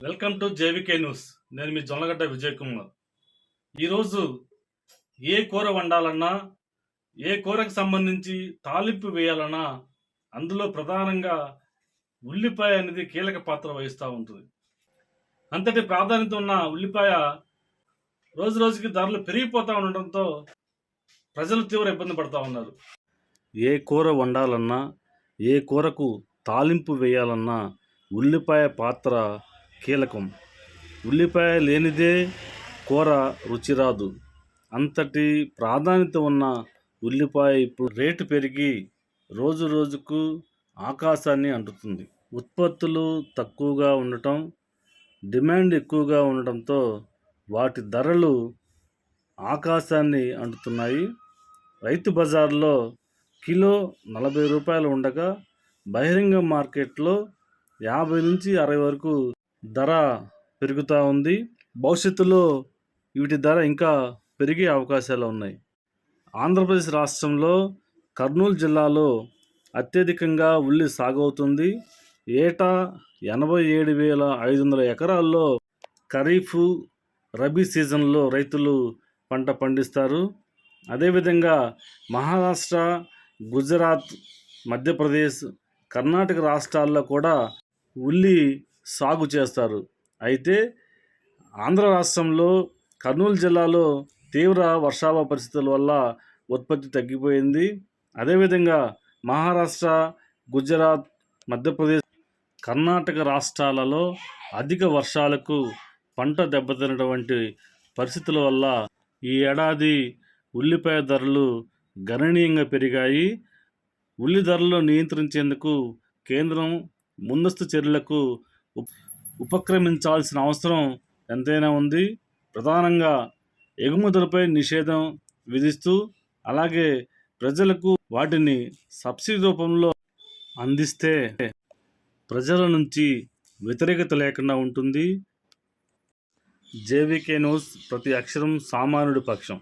Welcome to JVK news. నేను మీ జొన్నగడ్డ విజయ్ కుమార్. ఈరోజు ఏ కూర వండాలన్నా ఏ కూరకు సంబంధించి తాలింపు వేయాలన్నా అందులో ప్రధానంగా ఉల్లిపాయ అనేది కీలక పాత్ర వహిస్తూ ఉంటుంది. అంతటి ప్రాధాన్యత ఉన్న ఉల్లిపాయ రోజు రోజుకి ధరలు పెరిగిపోతూ ఉండడంతో ప్రజలు తీవ్ర ఇబ్బంది పడుతూ ఉన్నారు. ఏ కూర వండాలన్నా ఏ కూరకు తాలింపు వేయాలన్నా ఉల్లిపాయ పాత్ర కీలకం. ఉల్లిపాయ లేనిదే కూర రుచి రాదు అంతటి ప్రాధాన్యత ఉన్న ఉల్లిపాయ ఇప్పుడు రేటు పెరిగి రోజు రోజుకు ఆకాశాన్ని అంటుతుంది. ఉత్పత్తులు తక్కువగా ఉండటం డిమాండ్ ఎక్కువగా ఉండటంతో వాటి ధరలు ఆకాశాన్ని అంటుతున్నాయి. రైతు బజార్లో కిలో నలభై రూపాయలు ఉండగా బహిరంగ మార్కెట్లో యాభై నుంచి అరవై వరకు ధర పెరుగుతూ ఉంది. భవిష్యత్తులో వీటి ధర ఇంకా పెరిగే అవకాశాలు ఉన్నాయి. ఆంధ్రప్రదేశ్ రాష్ట్రంలో కర్నూలు జిల్లాలో అత్యధికంగా ఉల్లి సాగవుతుంది. ఏటా ఎనభై ఏడు వేల ఐదు వందల ఎకరాల్లో ఖరీఫ్ రబీ సీజన్లో రైతులు పంట పండిస్తారు. అదేవిధంగా మహారాష్ట్ర గుజరాత్ మధ్యప్రదేశ్ కర్ణాటక రాష్ట్రాల్లో కూడా ఉల్లి సాగు చేస్తారు. అయితే ఆంధ్ర రాష్ట్రంలో కర్నూలు జిల్లాలో తీవ్ర వర్షాభ పరిస్థితుల వల్ల ఉత్పత్తి తగ్గిపోయింది. అదేవిధంగా మహారాష్ట్ర గుజరాత్ మధ్యప్రదేశ్ కర్ణాటక రాష్ట్రాలలో అధిక వర్షాలకు పంట దెబ్బతినటువంటి పరిస్థితుల వల్ల ఈ ఏడాది ఉల్లిపాయ ధరలు గణనీయంగా పెరిగాయి. ఉల్లి ధరలు నియంత్రించేందుకు కేంద్రం ముందస్తు చర్యలకు ఉపక్రమించాల్సిన అవసరం ఎంతైనా ఉంది. ప్రధానంగా ఎగుమతులపై నిషేధం విధిస్తూ అలాగే ప్రజలకు వాటిని సబ్సిడీ రూపంలో అందిస్తే ప్రజల నుంచి వ్యతిరేకత లేకుండా ఉంటుంది. జేవికే న్యూస్ ప్రతి అక్షరం సామాన్యుడి పక్షం.